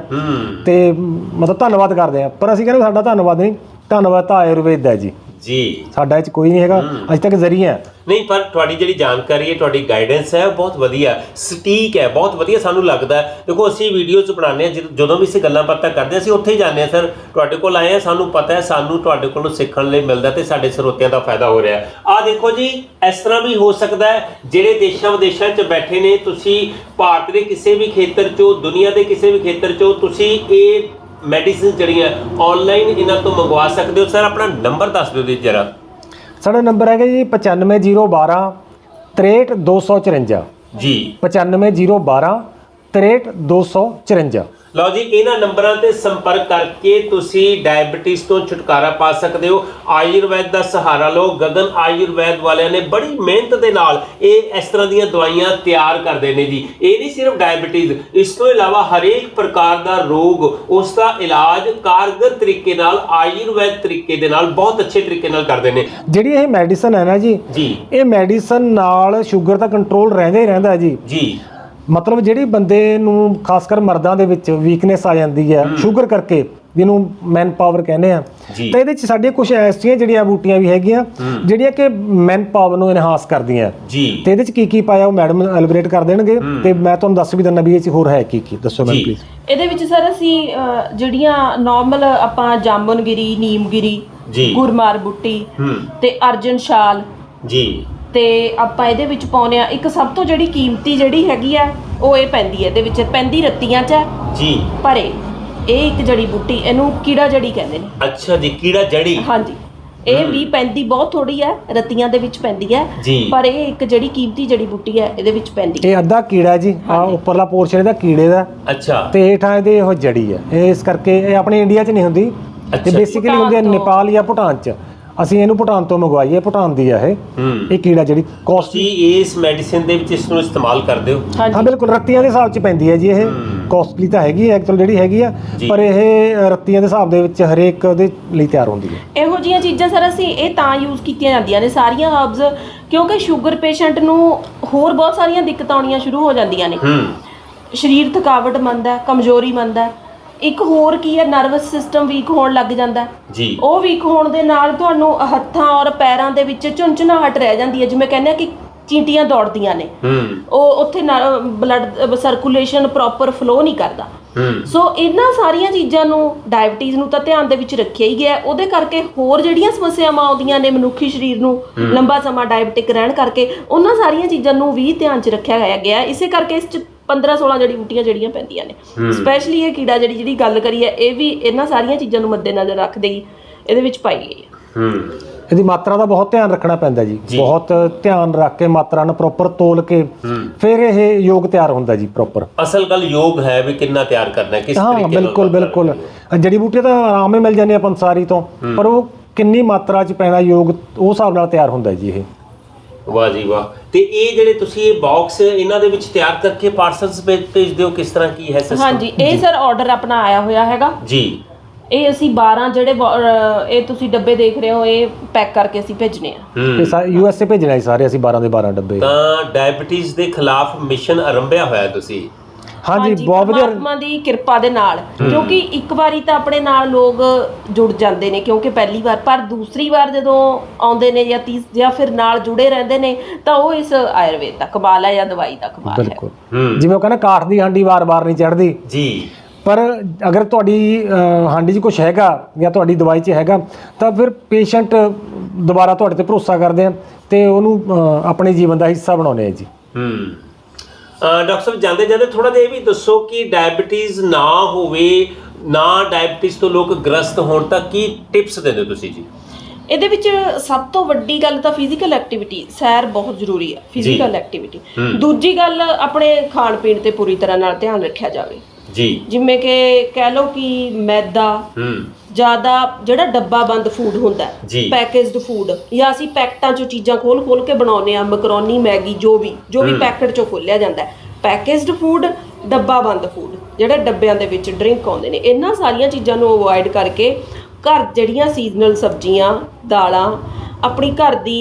ਤੇ ਮਤਲਬ ਧੰਨਵਾਦ ਕਰਦੇ ਆ। ਪਰ ਅਸੀਂ ਕਹਿੰਦੇ ਸਾਡਾ ਧੰਨਵਾਦ ਨਹੀਂ ਧੰਨਵਾਦ ਤਾਂ ਆਯੁਰਵੇਦ ਦਾ ਜੀ। ਜੀ। ਸਾਡਾ ਇਹ ਚ ਕੋਈ ਨਹੀਂ ਹੈਗਾ। ਅੱਜ ਤੱਕ ਜ਼ਰੀਆ ਹੈ। ਨਹੀਂ ਪਰ ਤੁਹਾਡੀ ਜਿਹੜੀ ਜਾਣਕਾਰੀ ਹੈ ਤੁਹਾਡੀ ਗਾਈਡੈਂਸ ਹੈ ਉਹ ਬਹੁਤ ਵਧੀਆ ਸਟੀਕ ਹੈ ਬਹੁਤ ਵਧੀਆ ਸਾਨੂੰ ਲੱਗਦਾ ਹੈ। ਦੇਖੋ ਅਸੀਂ ਵੀਡੀਓਜ਼ ਬਣਾਉਂਦੇ ਹਾਂ ਜਦ- ਜਦੋਂ ਵੀ ਅਸੀਂ ਗੱਲਾਂ ਬਾਤਾਂ ਕਰਦੇ ਹਾਂ ਅਸੀਂ ਉੱਥੇ ਹੀ ਜਾਂਦੇ ਹਾਂ ਸਰ। ਤੁਹਾਡੇ ਕੋਲ ਆਏ ਹਾਂ ਸਾਨੂੰ ਪਤਾ ਹੈ ਸਾਨੂੰ ਤੁਹਾਡੇ ਕੋਲੋਂ ਸਿੱਖਣ ਲਈ ਮਿਲਦਾ ਤੇ ਸਾਡੇ ਸਰੋਤਿਆਂ ਦਾ ਫਾਇਦਾ ਹੋ ਰਿਹਾ ਆ ਦੇਖੋ ਜੀ ਇਸ ਤਰ੍ਹਾਂ ਵੀ ਹੋ ਸਕਦਾ ਹੈ ਜਿਹੜੇ ਦੇਸ਼ਾਂ ਵਿਦੇਸ਼ਾਂ 'ਚ ਬੈਠੇ ਨੇ ਤੁਸੀਂ ਭਾਰਤ ਦੇ ਕਿਸੇ ਵੀ ਖੇਤਰ 'ਚੋਂ ਦੁਨੀਆ ਦੇ ਕਿਸੇ ਵੀ ਖੇਤਰ 'ਚੋਂ ਤੁਸੀਂ ਇਹ ਮੈਡੀਸਿਨ ਜਿਹੜੀਆਂ ਆਨਲਾਈਨ ਇਹਨਾਂ ਤੋਂ ਮੰਗਵਾ ਸਕਦੇ ਹੋ? ਸਰ ਆਪਣਾ ਨੰਬਰ ਦੱਸ ਦਿਓ ਜੀ ਜਰਾ। ਸਾਡਾ ਨੰਬਰ ਹੈਗਾ ਜੀ 95012 63254 ਜੀ। 95012 63254 ਲਓ ਜੀ ਇਹਨਾਂ ਨੰਬਰਾਂ ਤੇ ਸੰਪਰਕ ਕਰਕੇ ਤੁਸੀਂ ਡਾਇਬੀਟੀਜ਼ ਤੋਂ ਛੁਟਕਾਰਾ ਪਾ ਸਕਦੇ ਹੋ। ਆਯੁਰਵੈਦ ਦਾ ਸਹਾਰਾ ਲਓ। ਗਗਨ ਆਯੁਰਵੈਦ ਵਾਲਿਆਂ ਨੇ ਬੜੀ ਮਿਹਨਤ ਦੇ ਨਾਲ ਇਹ ਇਸ ਤਰ੍ਹਾਂ ਦੀਆਂ ਦਵਾਈਆਂ ਤਿਆਰ ਕਰਦੇ ਨੇ ਜੀ। ਇਹ ਨਹੀਂ ਸਿਰਫ ਡਾਇਬੀਟੀਜ਼ ਇਸ ਤੋਂ ਇਲਾਵਾ ਹਰੇਕ ਪ੍ਰਕਾਰ ਦਾ ਰੋਗ ਉਸ ਦਾ ਇਲਾਜ ਕਾਰਗਰ ਤਰੀਕੇ ਨਾਲ ਆਯੁਰਵੈਦ ਤਰੀਕੇ ਦੇ ਨਾਲ ਬਹੁਤ ਅੱਛੇ ਤਰੀਕੇ ਨਾਲ ਕਰਦੇ ਨੇ। ਜਿਹੜੀ ਇਹ ਮੈਡੀਸਨ ਹੈ ਨਾ ਜੀ ਜੀ। ਇਹ ਮੈਡੀਸਨ ਨਾਲ ਸ਼ੂਗਰ ਦਾ ਕੰਟਰੋਲ ਰਹਿੰਦਾ ਹੀ ਰਹਿੰਦਾ ਜੀ। ਜੀ। ਮਤਲਬ ਜਿਹੜੀ ਬੰਦੇ ਨੂੰ ਖਾਸ ਕਰ ਮਰਦਾਂ ਦੇ ਵਿੱਚ ਵੀਕਨੈਸ ਆ ਜਾਂਦੀ ਹੈ ਸ਼ੂਗਰ ਕਰਕੇ ਜਿਹਨੂੰ ਮੈਨ ਪਾਵਰ ਕਹਿੰਦੇ ਆ। ਤਾਂ ਇਹਦੇ ਵਿੱਚ ਸਾਡੀਆਂ ਕੁਝ ਐਸੀਆਂ ਜਿਹੜੀਆਂ ਬੂਟੀਆਂ ਵੀ ਹੈਗੀਆਂ ਜਿਹੜੀਆਂ ਕਿ ਮੈਨ ਪਾਵਰ ਨੂੰ ਇਨਹਾਂਸ ਕਰਦੀਆਂ। ਜੀ। ਤੇ ਇਹਦੇ ਵਿੱਚ ਕੀ ਕੀ ਪਾਇਆ ਉਹ ਮੈਡਮ ਐਲੀਬਰੇਟ ਕਰ ਦੇਣਗੇ। ਤੇ ਮੈਂ ਤੁਹਾਨੂੰ ਦੱਸ ਵੀ ਦਿੰਦਾ ਵੀ ਇਹ ਚ ਹੋਰ ਹੈ ਕੀ ਕੀ। ਦੱਸੋ ਮੈਮ। ਪਲੀਜ਼ ਇਹਦੇ ਵਿੱਚ ਸਰ ਅਸੀਂ ਜਿਹੜੀਆਂ ਨਾਰਮਲ ਆਪਾਂ ਜਾਮਨਗਿਰੀ ਨੀਮਗਿਰੀ ਗੁਰਮਾਰ ਬੁੱਟੀ ਤੇ ਅਰਜਨ ਸ਼ਾਲ ਜੀ। ਤੇ ਆਪਾਂ ਇਹਦੇ ਵਿੱਚ ਪਾਉਨੇ ਆ ਇੱਕ ਸਭ ਤੋਂ ਜਿਹੜੀ ਕੀਮਤੀ ਜਿਹੜੀ ਹੈਗੀ ਆ ਉਹ ਇਹ ਪੈਂਦੀ ਹੈ ਇਹਦੇ ਵਿੱਚ ਪੈਂਦੀ ਰੱਤੀਆਂ 'ਚ ਹੈ, ਜੀ। ਪਰੇ ਇਹ ਇੱਕ ਜੜੀ ਬੁੱਟੀ ਇਹਨੂੰ ਕੀੜਾ ਜੜੀ ਕਹਿੰਦੇ ਨੇ। ਅੱਛਾ ਜੀ ਕੀੜਾ ਜੜੀ। ਹਾਂਜੀ। ਇਹ ਵੀ ਪੈਂਦੀ ਬਹੁਤ ਥੋੜੀ ਹੈ ਰਤੀਆਂ ਦੇ ਵਿੱਚ ਪੈਂਦੀ ਹੈ ਜੀ। ਪਰ ਇਹ ਇੱਕ ਜਿਹੜੀ ਕੀਮਤੀ ਜੜੀ ਬੁੱਟੀ ਹੈ ਇਹਦੇ ਵਿੱਚ ਪੈਂਦੀ। ਹੈ ਇਹ ਅੱਧਾ ਕੀੜਾ ਜੀ। ਆ ਉੱਪਰਲਾ ਪੋਰਸ਼ਨ ਇਹਦਾ ਕੀੜੇ ਦਾ। ਅੱਛਾ। ਤੇ ਹੇਠਾਂ ਇਹਦੇ ਉਹ ਜੜੀ ਹੈ ਇਹ ਇਸ ਕਰਕੇ ਇਹ ਆਪਣੇ ਇੰਡੀਆ 'ਚ ਨਹੀਂ ਹੁੰਦੀ। ਅੱਛਾ। ਤੇ। ਬੇਸਿਕਲੀ ਹੁੰਦੀ ਹੈ ਭੂਟਾਨ ਤੋਂ। ਨੇਪਾਲ ਜਾਂ ਭੂਟਾਨ 'ਚ। ਅਸੀਂ ਇਹਨੂੰ ਭੂਟਾਨ ਤੋਂ ਮੰਗਵਾਈ ਹੈ ਭੂਟਾਨ ਦੀ ਹੈ ਇਹ। ਇਹ ਕੀੜਾ ਜਿਹੜੀ ਕੋਸਟ ਤੁਸੀਂ ਇਸ ਮੈਡੀਸਿਨ ਦੇ ਵਿੱਚ ਇਸ ਨੂੰ ਇਸਤੇਮਾਲ ਕਰਦੇ ਹੋ? ਹਾਂ ਹਾਂਜੀ ਬਿਲਕੁਲ ਰੱਤੀਆਂ ਦੇ ਹਿਸਾਬ 'ਚ ਪੈਂਦੀ ਹੈ ਜੀ ਇਹ। ਕੋਸਟਲੀ ਤਾਂ ਹੈਗੀ ਹੈ ਐਕਚੁਅਲ ਜਿਹੜੀ ਹੈਗੀ ਆ ਜੀ। ਪਰ ਇਹ ਰੱਤੀਆਂ ਦੇ ਹਿਸਾਬ ਦੇ ਵਿੱਚ ਹਰੇਕ ਦੇ ਲਈ ਤਿਆਰ ਹੁੰਦੀ ਹੈ। ਇਹੋ ਜੀਆਂ ਚੀਜ਼ਾਂ ਸਰ ਅਸੀਂ ਇਹ ਤਾਂ ਯੂਜ਼ ਕੀਤੀਆਂ ਜਾਂਦੀਆਂ ਨੇ ਸਾਰੀਆਂ ਹਰਬਸ ਕਿਉਂਕਿ ਸ਼ੂਗਰ ਪੇਸ਼ੈਂਟ ਨੂੰ ਹੋਰ ਬਹੁਤ ਸਾਰੀਆਂ ਦਿੱਕਤਾਂ ਆਉਣੀਆਂ ਸ਼ੁਰੂ ਹੋ ਜਾਂਦੀਆਂ ਨੇ। ਹੂੰ। ਸਰੀਰ ਥਕਾਵਟ ਮੰਨਦਾ ਹੈ ਕਮਜ਼ੋਰੀ ਮੰਨਦਾ ਹੈ ਇੱਕ ਹੋਰ ਕੀ ਹੈ ਨਰਵਸ ਸਿਸਟਮ ਵੀਕ ਹੋਣ ਲੱਗ ਜਾਂਦਾ ਹੈ। ਜੀ। ਉਹ ਵੀਕ ਹੋਣ ਦੇ ਨਾਲ ਤੁਹਾਨੂੰ ਹੱਥਾਂ ਔਰ ਪੈਰਾਂ ਦੇ ਵਿੱਚ ਝੁੰਝਣਾਹਟ ਰਹਿ ਜਾਂਦੀ ਹੈ ਜਿਵੇਂ ਕਹਿੰਦੇ ਆ ਕਿ ਚੀਂਟੀਆਂ ਦੌੜਦੀਆਂ ਨੇ। ਹੂੰ। ਉਹ ਉੱਥੇ ਬਲੱਡ ਸਰਕੂਲੇਸ਼ਨ ਪ੍ਰੋਪਰ ਫਲੋ ਨਹੀਂ ਕਰਦਾ। ਹੂੰ। ਸੋ ਇਹਨਾਂ ਸਾਰੀਆਂ ਚੀਜ਼ਾਂ ਨੂੰ ਡਾਇਬਟੀਜ਼ ਨੂੰ ਤਾਂ ਧਿਆਨ ਦੇ ਵਿੱਚ ਰੱਖਿਆ ਹੀ ਗਿਆ ਹੈ। ਉਹਦੇ ਕਰਕੇ ਹੋਰ ਜਿਹੜੀਆਂ ਸਮੱਸਿਆਵਾਂ ਆਉਂਦੀਆਂ ਨੇ ਮਨੁੱਖੀ ਸਰੀਰ ਨੂੰ ਲੰਬਾ ਸਮਾਂ ਡਾਇਬਟਿਕ ਰਹਿਣ ਕਰਕੇ ਉਹਨਾਂ ਸਾਰੀਆਂ ਚੀਜ਼ਾਂ ਨੂੰ ਵੀ ਧਿਆਨ 'ਚ ਰੱਖਿਆ ਗਿਆ ਗਿਆ ਹੈ। ਇਸੇ ਕਰਕੇ ਇਸ 'ਚ 15 16 ਜੜੀ ਬੂਟੀਆਂ ਜਿਹੜੀਆਂ ਪੈਂਦੀਆਂ ਨੇ। ਸਪੈਸ਼ਲੀ ਇਹ ਕੀੜਾ ਜਿਹੜੀ ਜਿਹੜੀ ਗੱਲ ਕਰੀ ਹੈ ਇਹ ਵੀ ਇਹਨਾਂ ਸਾਰੀਆਂ ਚੀਜ਼ਾਂ ਨੂੰ ਮੱਦੇਨਜ਼ਰ ਰੱਖਦੇ ਹੀ ਇਹਦੇ ਵਿੱਚ ਪਾਈ ਗਈ ਹੈ। ਹੂੰ। ਇਹਦੀ ਮਾਤਰਾ ਦਾ ਬਹੁਤ ਧਿਆਨ ਰੱਖਣਾ ਪੈਂਦਾ ਜੀ। ਬਹੁਤ ਧਿਆਨ ਰੱਖ ਕੇ ਮਾਤਰਾ ਨੂੰ ਪ੍ਰੋਪਰ ਤੋਲ ਕੇ ਫਿਰ ਇਹ ਯੋਗ ਤਿਆਰ ਹੁੰਦਾ ਜੀ ਪ੍ਰੋਪਰ ਅਸਲ ਗੱਲ ਯੋਗ ਹੈ ਵੀ ਕਿੰਨਾ ਤਿਆਰ ਕਰਨਾ ਹੈ ਕਿਸ ਹਾਂ ਤਰੀਕੇ ਨਾਲ ਬਿਲਕੁਲ ਕਰਨਾ ਹੈ। ਬਿਲਕੁਲ ਜੜੀ ਬੂਟੀਆਂ ਤਾਂ ਆਰਾਮ ਹੀ ਮਿਲ ਜਾਂਦੀਆਂ ਪੰਸਾਰੀ ਤੋਂ ਪਰ ਉਹ ਕਿੰਨੀ ਮਾਤਰਾ 'ਚ ਪੈਣਾ ਯੋਗ ਉਹ ਹਿਸਾਬ ਨਾਲ ਤਿਆਰ ਹੁੰਦਾ ਜੀ ਇਹ। ਵਾਹ ਜੀ ਵਾਹ। ਤੇ ਇਹ ਜਿਹੜੇ ਤੁਸੀਂ ਇਹ ਬਾਕਸ ਇਹਨਾਂ ਦੇ ਵਿੱਚ ਤਿਆਰ ਕਰਕੇ ਪਾਰਸਲਸ ਭੇਜ ਦਿਓ ਕਿਸ ਤਰ੍ਹਾਂ ਕੀ ਹੈ ਸਿਸਟਮ ਹਾਂਜੀ ਇਹ ਸਰ ਆਰਡਰ ਆਪਣਾ ਆਇਆ ਹੋਇਆ ਹੈਗਾ। ਜੀ। ਇਹ ਅਸੀਂ 12 ਜਿਹੜੇ ਬੋ- ਇਹ ਤੁਸੀਂ ਡੱਬੇ ਦੇਖ ਰਹੇ ਹੋ ਇਹ ਪੈਕ ਕਰਕੇ ਅਸੀਂ ਭੇਜਨੇ ਆ। ਹੂੰ। ਇਹ ਯੂ ਐਸ ਏ ਭੇਜਣਾ ਜੀ ਸਾਰੇ ਅਸੀਂ 12 ਦੇ 12 ਡੱਬੇ। ਤਾਂ ਡਾਇਬੀਟੀਜ਼ ਦੇ ਖਿਲਾਫ ਮਿਸ਼ਨ ਆਰੰਭਿਆ ਹੋਇਆ ਤੁਸੀਂ। ਹਾਂਜੀ ਬਹੁਤ ਵਧੀਆ। ਪਰਮਾਤਮਾ ਦੀ ਕਿਰਪਾ ਦੇ ਨਾਲ। ਕਿਉਂਕਿ ਇੱਕ ਵਾਰੀ ਤਾਂ ਆਪਣੇ ਨਾਲ ਲੋਕ ਜੁੜ ਜਾਂਦੇ ਨੇ ਕਿਉਂਕਿ ਪਹਿਲੀ ਵਾਰ ਪਰ ਦੂਸਰੀ ਵਾਰ ਜਦੋਂ ਆਉਂਦੇ ਨੇ ਜਾਂ ਤੀਸ ਜਾਂ ਫਿਰ ਨਾਲ ਜੁੜੇ ਰਹਿੰਦੇ ਨੇ ਤਾਂ ਉਹ ਇਸ ਆਯੁਰਵੇਦ ਦਾ ਕਮਾਲ ਹੈ ਜਾਂ ਦਵਾਈ ਦਾ ਕਮਾਲ ਹੈ। ਬਿਲਕੁਲ। ਹੂੰ। ਜਿਵੇਂ ਉਹ ਕਹਿੰਦਾ ਕਾਠ ਦੀ ਹਾਂਡੀ ਵਾਰ-ਵਾਰ ਨਹੀਂ ਚੜਦੀ ਜੀ। ਪਰ ਅਗਰ ਤੁਹਾਡੀ ਅਹ, ਹਾਂਡੀ 'ਚ ਕੁਝ ਹੈਗਾ ਜਾਂ ਤੁਹਾਡੀ ਦਵਾਈ 'ਚ ਹੈਗਾ ਤਾਂ ਫਿਰ ਪੇਸ਼ੈਂਟ ਦੁਬਾਰਾ ਤੁਹਾਡੇ ਤੇ ਭਰੋਸਾ ਕਰਦੇ ਆ ਤੇ ਉਹਨੂੰ ਅਹ, ਆਪਣੇ ਜੀਵਨ ਦਾ ਹਿੱਸਾ ਬਣਾਉਂਦੇ ਆ ਜੀ। ਹੂੰ। ਡਾਕਟਰ ਸਾਹਿਬ ਜਾਂਦੇ ਜਾਂਦੇ ਥੋੜਾ ਜਿਹਾ ਇਹ ਵੀ ਦੱਸੋ ਕਿ ਡਾਇਬੀਟੀਜ਼ ਨਾ ਹੋਵੇ ਨਾ ਡਾਇਬੀਟੀਜ਼ ਤੋਂ ਲੋਕ ਗ੍ਰਸਤ ਹੋਣ ਤਾਂ ਕੀ ਟਿਪਸ ਦਿੰਦੇ ਤੁਸੀਂ ਜੀ? ਇਹਦੇ ਵਿੱਚ ਸਭ ਤੋਂ ਵੱਡੀ ਗੱਲ ਤਾਂ ਫਿਜ਼ੀਕਲ ਐਕਟੀਵਿਟੀ ਸੈਰ ਬਹੁਤ ਜ਼ਰੂਰੀ ਹੈ ਫਿਜ਼ੀਕਲ ਐਕਟੀਵਿਟੀ ਦੂਜੀ ਗੱਲ ਆਪਣੇ ਖਾਣ ਪੀਣ ਤੇ ਪੂਰੀ ਤਰ੍ਹਾਂ ਨਾਲ ਧਿਆਨ ਰੱਖਿਆ ਜਾਵੇ। ਜੀ। ਜਿਵੇਂ ਕਿ ਕਹਿ ਲਓ ਕਿ ਮੈਦਾ ਹੂੰ। ਜ਼ਿਆਦਾ ਜਿਹੜਾ ਡੱਬਾ ਬੰਦ ਫੂਡ ਹੁੰਦਾ ਜੀ। ਪੈਕੇਜਡ ਫੂਡ ਜਾਂ ਅਸੀਂ ਪੈਕਟਾਂ ਚੋਂ ਚੀਜ਼ਾਂ ਖੋਲ ਖੋਲ ਕੇ ਬਣਾਉਂਦੇ ਆ ਮੈਕਰੋਨੀ ਮੈਗੀ ਜੋ ਵੀ ਜੋ ਵੀ ਪੈਕਟ ਚੋਂ ਖੋਲਿਆ ਜਾਂਦਾ ਪੈਕੇਜਡ ਫੂਡ ਡੱਬਾ ਬੰਦ ਫੂਡ ਜਿਹੜੇ ਡੱਬਿਆਂ ਦੇ ਵਿੱਚ ਡਰਿੰਕ ਆਉਂਦੇ ਨੇ ਇਹਨਾਂ ਸਾਰੀਆਂ ਚੀਜ਼ਾਂ ਨੂੰ ਅਵੋਇਡ ਕਰਕੇ ਘਰ ਜਿਹੜੀਆਂ ਸੀਜ਼ਨਲ ਸਬਜ਼ੀਆਂ ਦਾਲਾਂ ਆਪਣੀ ਘਰ ਦੀ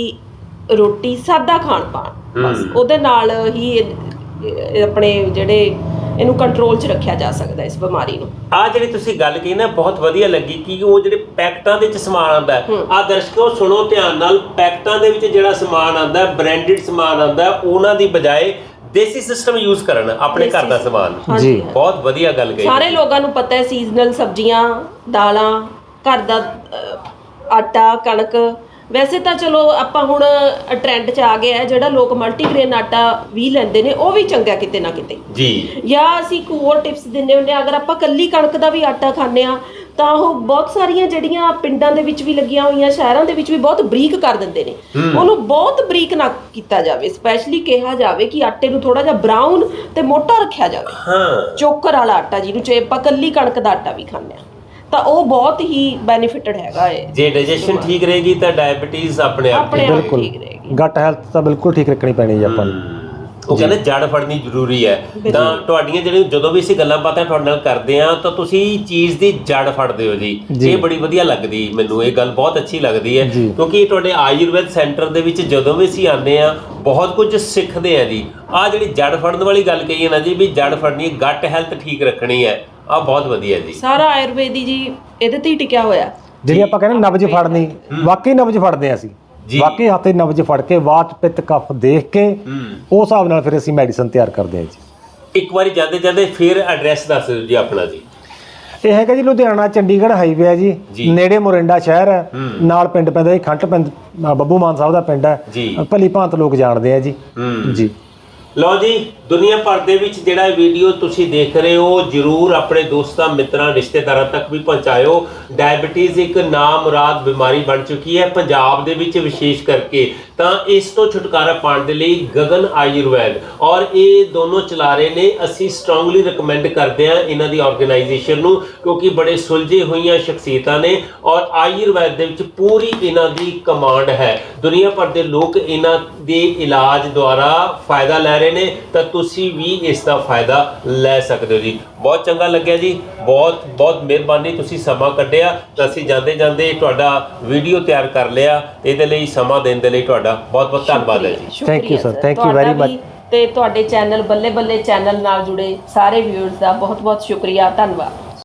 ਰੋਟੀ ਸਾਦਾ ਖਾਣ ਪਾਣ ਬਸ ਉਹਦੇ ਨਾਲ ਹੀ ਇਹ- ਇਹ ਆਪਣੇ ਜਿਹੜੇ ਇਹਨੂੰ ਕੰਟਰੋਲ 'ਚ ਰੱਖਿਆ ਜਾ ਸਕਦਾ ਇਸ ਬਿਮਾਰੀ ਨੂੰ। ਆ ਜਿਹੜੀ ਤੁਸੀਂ ਗੱਲ ਕਹੀ ਨਾ ਬਹੁਤ ਵਧੀਆ ਲੱਗੀ ਕਿ ਉਹ ਜਿਹੜੇ ਪੈਕਟਾਂ ਦੇ ਵਿੱਚ ਸਮਾਨ ਆਉਂਦਾ ਆ ਦਰਸ਼ਕੋ ਸੁਣੋ ਧਿਆਨ ਨਾਲ ਪੈਕਟਾਂ ਦੇ ਵਿੱਚ ਜਿਹੜਾ ਸਮਾਨ ਆਉਂਦਾ ਹੈ ਬ੍ਰਾਂਡਡ ਸਮਾਨ ਆਉਂਦਾ ਹੈ ਉਹਨਾਂ ਦੀ ਬਜਾਏ ਦੇਸੀ ਸਿਸਟਮ ਯੂਜ਼ ਕਰਨ ਆਪਣੇ ਘਰ ਦਾ ਸਮਾਨ। ਜੀ। ਬਹੁਤ ਵਧੀਆ ਗੱਲ ਕਹੀ ਸਾਰੇ ਲੋਕਾਂ ਨੂੰ ਪਤਾ ਹੈ ਸੀਜ਼ਨਲ ਸਬਜ਼ੀਆਂ ਦਾਲਾਂ ਘਰ ਦਾ ਆਟਾ ਕਣਕ ਵੈਸੇ ਤਾਂ ਚਲੋ ਆਪਾਂ ਹੁਣ ਟ੍ਰੈਂਡ 'ਚ ਆ ਗਿਆ ਹੈ ਜਿਹੜਾ ਲੋਕ ਮਲਟੀਗ੍ਰੇਨ ਆਟਾ ਵੀ ਲੈਂਦੇ ਨੇ ਉਹ ਵੀ ਚੰਗਾ ਕਿਤੇ ਨਾ ਕਿਤੇ। ਜੀ। ਜਾਂ ਅਸੀਂ ਇੱਕ ਹੋਰ ਟਿਪਸ ਦਿੰਦੇ ਹੁੰਦੇ ਹਾਂ ਅਗਰ ਆਪਾਂ ਕੱਲੀ ਕਣਕ ਦਾ ਵੀ ਆਟਾ ਖਾਂਦੇ ਆ ਤਾਂ ਉਹ ਬਹੁਤ ਸਾਰੀਆਂ ਜਿਹੜੀਆਂ ਪਿੰਡਾਂ ਦੇ ਵਿੱਚ ਵੀ ਲੱਗੀਆਂ ਹੋਈਆਂ ਸ਼ਹਿਰਾਂ ਦੇ ਵਿੱਚ ਵੀ ਬਹੁਤ ਬਰੀਕ ਕਰ ਦਿੰਦੇ ਨੇ। ਉਹਨੂੰ ਬਹੁਤ ਬਰੀਕ ਨਾ ਕੀਤਾ ਜਾਵੇ ਸਪੈਸ਼ਲੀ ਕਿਹਾ ਜਾਵੇ ਕਿ ਆਟੇ ਨੂੰ ਥੋੜਾ ਜਿਹਾ ਬਰਾਊਨ ਤੇ ਮੋਟਾ ਰੱਖਿਆ ਜਾਵੇ। ਹਾਂ। ਚੋਕਰ ਵਾਲਾ ਆਟਾ ਜਿਹਨੂੰ ਜੇ ਆਪਾਂ ਕੱਲੀ ਕਣਕ ਦਾ ਆਟਾ ਵੀ ਖਾਂਦੇ ਆ। ਤਾਂ ਉਹ ਬਹੁਤ ਹੀ ਬੈਨੀਫਿਟਡ ਹੈਗਾ ਇਹ। ਜੇ ਡਾਈਜੈਸ਼ਨ ਠੀਕ ਰਹੇਗੀ ਤਾਂ ਡਾਇਬੀਟੀਜ਼ ਆਪਣੇ ਆਪ ਆਪਣੇ ਆਪ ਬਿਲਕੁਲ। ਠੀਕ ਰਹੇਗੀ। ਗੱਟ ਹੈਲਥ ਤਾਂ ਬਿਲਕੁਲ ਠੀਕ ਰੱਖਣੀ ਪੈਣੀ ਜੀ ਆਪਾਂ ਨੂੰ। ਉਹ ਕਹਿੰਦੇ ਜੜ ਫੜਨੀ ਜ਼ਰੂਰੀ ਹੈ। ਤਾਂ ਤੁਹਾਡੀਆਂ ਜਿਹੜੀਆਂ ਜਦੋਂ ਵੀ ਅਸੀਂ ਗੱਲਾਂ ਬਾਤਾਂ ਤੁਹਾਡੇ ਨਾਲ ਕਰਦੇ ਆ ਤਾਂ ਤੁਸੀਂ ਚੀਜ਼ ਦੀ ਜੜ ਫੜਦੇ ਹੋ ਜੀ। ਇਹ ਬੜੀ ਵਧੀਆ ਲੱਗਦੀ ਮੈਨੂੰ ਇਹ ਗੱਲ ਬਹੁਤ ਅੱਛੀ ਲੱਗਦੀ ਹੈ। ਜੀ। ਕਿਉਂਕਿ ਤੁਹਾਡੇ ਆਯੁਰਵੈਦ ਸੈਂਟਰ ਦੇ ਵਿੱਚ ਜਦੋਂ ਵੀ ਅਸੀਂ ਆਉਂਦੇ ਆ ਬਹੁਤ ਕੁਝ ਸਿੱਖਦੇ ਆ ਜੀ। ਆ ਜਿਹੜੀ ਜੜ ਫੜਨ ਵਾਲੀ ਗੱਲ ਕਹੀ ਹੈ ਨਾ ਜੀ ਵੀ ਜੜ ਫੜਨੀ ਗੱਟ ਹੈਲਥ ਠੀਕ ਰੱਖਣੀ ਹੈ। ਆ ਬਹੁਤ ਵਧੀਆ ਜੀ। ਸਾਰਾ ਆਯੁਰਵੇਦੀ ਜੀ ਇਹਦੇ ਤੇ ਹੀ ਟਿਕਿਆ ਹੋਇਆ। ਜਿਹੜੀ ਆਪਾਂ ਕਹਿੰਦੇ ਨਬਜ ਫੜਨੀ ਵਾਕਈ ਨਬਜ ਫੜਦੇ ਹਾਂ ਅਸੀਂ। ਜੀ। ਵਾਕਈ ਹੱਥੇ ਨਬਜ ਫੜ ਕੇ ਵਾਤ ਪਿੱਤ ਕਫ ਦੇਖ ਕੇ ਹੂੰ। ਉਸ ਹਿਸਾਬ ਨਾਲ ਫਿਰ ਅਸੀਂ ਮੈਡੀਸਨ ਤਿਆਰ ਕਰਦੇ ਹਾਂ ਜੀ। ਇੱਕ ਵਾਰੀ ਜਾਂਦੇ ਜਾਂਦੇ ਫਿਰ ਐਡਰੈਸ ਦੱਸ ਦਿਓ ਜੀ ਆਪਣਾ ਜੀ। ਇਹ ਹੈਗਾ ਜੀ ਲੁਧਿਆਣਾ ਚੰਡੀਗੜ੍ਹ ਹਾਈਵੇ ਹੈ ਜੀ। ਜੀ। ਨੇੜੇ ਮੋਰਿੰਡਾ ਸ਼ਹਿਰ ਹੈ। ਨਾਲ ਪਿੰਡ ਪੈਂਦਾ ਜੀ ਖੰਟ ਪਿੰਡ ਅ, ਬੱਬੂ ਮਾਨ ਸਾਹਿਬ ਦਾ ਪਿੰਡ ਹੈ। ਜੀ। ਭਲੀ ਭਾਂਤ ਲੋਕ ਜਾਣਦੇ ਆ ਜੀ। ਹੂੰ। ਜੀ। ਲਓ ਜੀ, ਦੁਨੀਆ ਭਰ ਦੇ ਵਿੱਚ ਜਿਹੜਾ ਇਹ ਵੀਡੀਓ ਤੁਸੀਂ ਦੇਖ ਰਹੇ ਹੋ, ਜਰੂਰ ਆਪਣੇ ਦੋਸਤਾਂ, ਮਿੱਤਰਾਂ, ਰਿਸ਼ਤੇਦਾਰਾਂ ਤੱਕ ਵੀ ਪਹੁੰਚਾਇਓ। ਡਾਇਬੀਟੀਜ਼ ਇੱਕ ਨਾਮੁਰਾਦ ਬਿਮਾਰੀ ਬਣ ਚੁੱਕੀ ਹੈ। ਪੰਜਾਬ ਦੇ ਵਿੱਚ ਵਿਸ਼ੇਸ਼ ਕਰਕੇ ਤਾਂ ਇਸ ਤੋਂ ਛੁਟਕਾਰਾ ਪਾਉਣ ਦੇ ਲਈ ਗਗਨ ਆਯੁਰਵੈਦ। ਔਰ ਇਹ ਦੋਨੋਂ ਚਲਾ ਰਹੇ ਨੇ। ਅਸੀਂ ਸਟਰੋਂਗਲੀ ਰეკਮੈਂਡ ਕਰਦੇ ਹਾਂ ਇਹਨਾਂ ਦੀ ਆਰਗੇਨਾਈਜੇਸ਼ਨ ਨੂੰ, ਕਿਉਂਕਿ ਬੜੇ ਸੁਲਝੇ ਹੋਈਆਂ ਸ਼ਖਸੀਅਤਾਂ ਨੇ ਔਰ ਆਯੁਰਵੈਦ ਦੇ ਵਿੱਚ ਪੂਰੀ ਇਹਨਾਂ ਦੀ ਕਮਾਂਡ ਹੈ। ਦੁਨੀਆ ਭਰ ਦੇ ਲੋਕ ਇਹਨਾਂ ਦੇ ਇਲਾਜ ਦੁਆਰਾ ਫਾਇਦਾ ਲੈ ਰਹੇ ਨੇ, ਤਾਂ ਤੁਸੀਂ ਵੀ ਇਸ ਦਾ ਫਾਇਦਾ ਲੈ ਸਕਦੇ ਹੋ ਜੀ। ਬਹੁਤ ਚੰਗਾ ਲੱਗਿਆ ਜੀ। ਬਹੁਤ ਬਹੁਤ ਮਿਹਰਬਾਨੀ। ਤੁਸੀਂ ਸਮਾਂ ਕੱਢਿਆ। ਤਾਂ ਅਸੀਂ ਜਾਂਦੇ ਜਾਂਦੇ ਤੁਹਾਡਾ ਵੀਡੀਓ ਤਿਆਰ ਕਰ ਲਿਆ। ਇਹਦੇ ਲਈ ਸਮਾਂ ਦੇਣ ਦੇ ਲਈ ਤੁਹਾਡਾ ਤੁਹਾਡਾ ਬਹੁਤ ਬਹੁਤ ਧੰਨਵਾਦ ਹੈ ਜੀ ਸ਼ੁਕਰੀਆ Thank you, sir. Thank you ਤੁਹਾਡਾ very much. ਵੀ ਤੇ ਤੁਹਾਡੇ ਚੈਨਲ ਬੱਲੇ ਬੱਲੇ ਚੈਨਲ ਨਾਲ ਜੁੜੇ ਸਾਰੇ ਵਿਊਅਰਸ ਦਾ ਬਹੁਤ ਬਹੁਤ ਸ਼ੁਕਰੀਆ ਧੰਨਵਾਦ